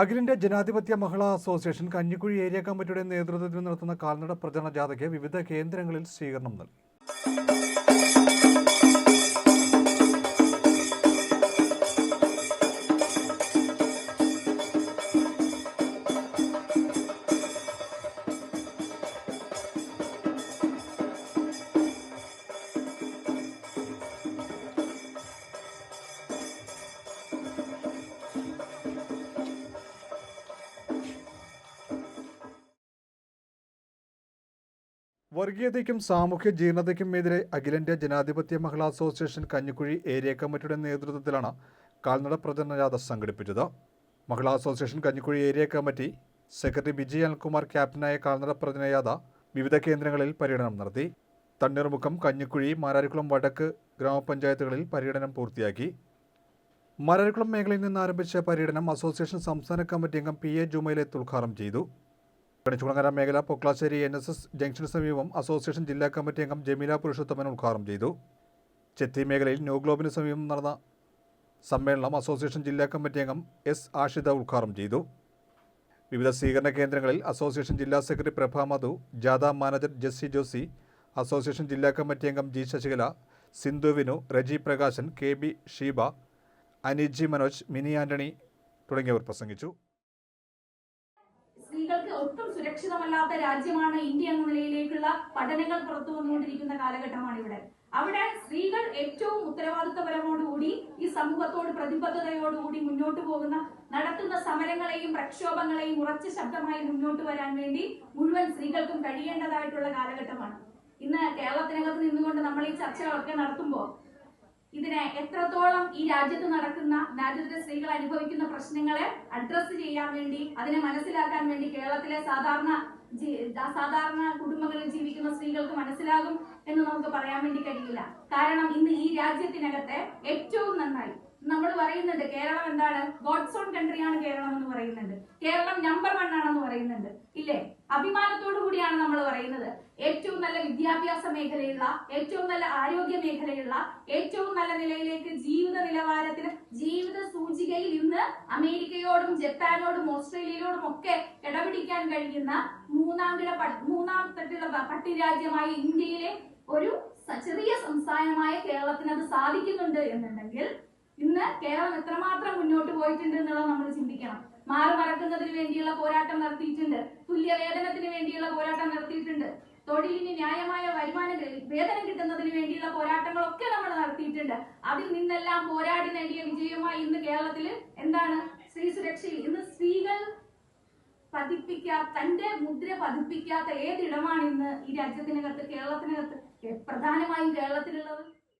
അഖിലേന്ത്യാ ജനാധിപത്യ മഹിളാ association Kanjikuzhi area കമ്മിറ്റിയുടെ നേതൃത്വത്തിൽ നടത്തുന്ന കാൽനട പ്രചരണ ജാഥയ്ക്ക് വിവിധ കേന്ദ്രങ്ങളിൽ സ്വീകരണം നൽകി. വർഗീയതയ്ക്കും സാമൂഹ്യ ജീർണതയ്ക്കും എതിരെ അഖിലേന്ത്യാ ജനാധിപത്യ മഹിളാ അസോസിയേഷൻ കഞ്ഞിക്കുഴി ഏരിയ കമ്മിറ്റിയുടെ നേതൃത്വത്തിലാണ് കാൽനട പ്രചരണ ജാഥ സംഘടിപ്പിച്ചത്. മഹിളാ association Kanjikuzhi area committee secretary Vijay Anilkumar ക്യാപ്റ്റനായ കാൽനട പ്രചരണ ജാഥ വിവിധ കേന്ദ്രങ്ങളിൽ പര്യടനം നടത്തി. തണ്ണീർമുഖം കഞ്ഞിക്കുഴി മാരാരിക്കുളം വടക്ക് ഗ്രാമപഞ്ചായത്തുകളിൽ പര്യടനം പൂർത്തിയാക്കി. മാരാരിക്കുളം മേഖലയിൽ നിന്ന് ആരംഭിച്ച പര്യടനം അസോസിയേഷൻ സംസ്ഥാന കമ്മിറ്റി അംഗം പി എ ജുമൈലത്ത് ഉദ്ഘാടനം ചെയ്തു. കണിച്ചുകുളങ്ങര മേഖല പൊക്ലാശ്ശേരി എൻ എസ് എസ് ജംഗ്ഷന് സമീപം അസോസിയേഷൻ ജില്ലാ കമ്മിറ്റി അംഗം ജമീല പുരുഷോത്തമൻ ഉദ്ഘാടനം ചെയ്തു. ചെത്തി മേഖലയിൽ ന്യൂ ഗ്ലോബിന് സമീപം നടന്ന സമ്മേളനം അസോസിയേഷൻ ജില്ലാ കമ്മിറ്റി അംഗം എസ് ആഷിത ഉദ്ഘാടനം ചെയ്തു. വിവിധ സ്വീകരണ കേന്ദ്രങ്ങളിൽ അസോസിയേഷൻ ജില്ലാ സെക്രട്ടറി പ്രഭ മധു ജാഥ മാനേജർ ജെസ്സി ജോസി അസോസിയേഷൻ ജില്ലാ കമ്മിറ്റി അംഗം G Sasikala Sindhu Vinu Reji Prakashan K B Sheeba Aniji Manoj Mini Antony തുടങ്ങിയവർ പ്രസംഗിച്ചു. ഒട്ടും സുരക്ഷിതമല്ലാത്ത രാജ്യമാണ് ഇന്ത്യ എന്ന നിലയിലേക്കുള്ള പഠനങ്ങൾ പുറത്തു വന്നുകൊണ്ടിരിക്കുന്ന കാലഘട്ടമാണ് ഇവിടെ അവിടെ സ്ത്രീകൾ ഏറ്റവും ഉത്തരവാദിത്തപരമോടുകൂടി ഈ സമൂഹത്തോട് പ്രതിബദ്ധതയോടുകൂടി മുന്നോട്ട് പോകുന്ന നടത്തുന്ന സമരങ്ങളെയും പ്രക്ഷോഭങ്ങളെയും ഉറച്ച ശബ്ദമായി മുന്നോട്ട് വരാൻ വേണ്ടി മുഴുവൻ സ്ത്രീകൾക്കും കഴിയേണ്ടതായിട്ടുള്ള കാലഘട്ടമാണ്. ഇന്ന് കേരളത്തിനകത്ത് നിന്നുകൊണ്ട് നമ്മൾ ഈ ചർച്ചകളൊക്കെ നടത്തുമ്പോൾ ഇതിനെ എത്രത്തോളം ഈ രാജ്യത്ത് നടക്കുന്ന രാജ്യത്തെ സ്ത്രീകൾ അനുഭവിക്കുന്ന പ്രശ്നങ്ങളെ അഡ്രസ്സ് ചെയ്യാൻ വേണ്ടി അതിനെ മനസ്സിലാക്കാൻ വേണ്ടി കേരളത്തിലെ സാധാരണ സാധാരണ കുടുംബങ്ങളിൽ ജീവിക്കുന്ന സ്ത്രീകൾക്ക് മനസ്സിലാകും എന്ന് നമുക്ക് പറയാൻ വേണ്ടി കഴിയില്ല. കാരണം ഇന്ന് ഈ രാജ്യത്തിനകത്തെ ഏറ്റവും നന്നായി നമ്മൾ പറയുന്നുണ്ട് കേരളം എന്താണ്? ഗോഡ്സ് ഓൺ ആണ് കേരളം എന്ന് പറയുന്നുണ്ട്. കേരളം നമ്പർ വൺ ആണെന്ന് പറയുന്നുണ്ട്. ഇല്ലേ? അഭിമാനത്തോടു കൂടിയാണ് നമ്മൾ പറയുന്നത്. ഏറ്റവും നല്ല വിദ്യാഭ്യാസ മേഖലയുള്ള ഏറ്റവും നല്ല ആരോഗ്യ മേഖലയുള്ള ഏറ്റവും നല്ല നിലയിലേക്ക് ജീവിത നിലവാരത്തിന് ജീവിത സൂചികയിൽ ഇന്ന് അമേരിക്കയോടും ജപ്പാനോടും ഓസ്ട്രേലിയയോടും ഒക്കെ ഇടപിടിക്കാൻ കഴിയുന്ന മൂന്നാം കിട മൂന്നാം തട്ടിലുള്ള പട്ടി രാജ്യമായ ഇന്ത്യയിലെ ഒരു ചെറിയ സംസ്ഥാനമായ കേരളത്തിന് അത് സാധിക്കുന്നുണ്ട് എന്നുണ്ടെങ്കിൽ ഇന്ന് കേരളം എത്രമാത്രം മുന്നോട്ട് പോയിട്ടുണ്ട് എന്നുള്ളത് നമ്മൾ ചിന്തിക്കണം. മാറി മറക്കുന്നതിന് വേണ്ടിയുള്ള പോരാട്ടം നടത്തിയിട്ടുണ്ട്. തുല്യ വേതനത്തിന് വേണ്ടിയുള്ള പോരാട്ടം നടത്തിയിട്ടുണ്ട്. തൊഴിലിന് ന്യായമായ വരുമാനം വേതനം കിട്ടുന്നതിന് വേണ്ടിയുള്ള പോരാട്ടങ്ങളൊക്കെ നമ്മൾ നടത്തിയിട്ടുണ്ട്. അതിൽ നിന്നെല്ലാം പോരാടി നേടിയ വിജയമായി ഇന്ന് കേരളത്തിൽ എന്താണ്? സ്ത്രീ സുരക്ഷയിൽ ഇന്ന് സ്ത്രീകൾ പതിപ്പിക്കാത്ത തന്റെ മുദ്ര പതിപ്പിക്കാത്ത ഏതിടമാണ് ഇന്ന് ഈ രാജ്യത്തിനകത്ത് കേരളത്തിനകത്ത് പ്രധാനമായും കേരളത്തിലുള്ളത്?